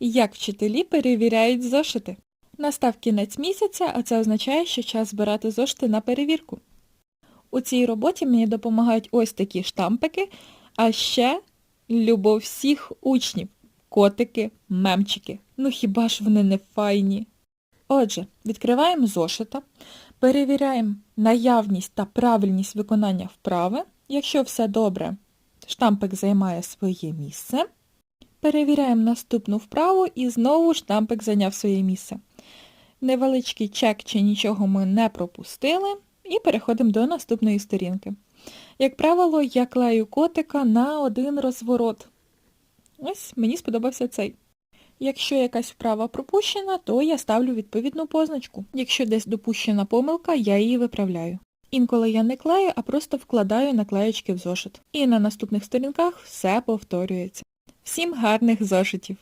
Як вчителі перевіряють зошити? Настав кінець місяця, а це означає, що час збирати зошити на перевірку. У цій роботі мені допомагають ось такі штампики, а ще любов всіх учнів. Котики, мемчики. Ну хіба ж вони не файні? Отже, відкриваємо зошита, перевіряємо наявність та правильність виконання вправи. Якщо все добре, штампик займає своє місце. Перевіряємо наступну вправу і знову штампик зайняв своє місце. Невеличкий чек чи нічого ми не пропустили і переходимо до наступної сторінки. Як правило, я клею котика на один розворот. Ось мені сподобався цей. Якщо якась вправа пропущена, то я ставлю відповідну позначку. Якщо десь допущена помилка, я її виправляю. Інколи я не клею, а просто вкладаю наклеєчки в зошит. І на наступних сторінках все повторюється. Всім гарних зошитів!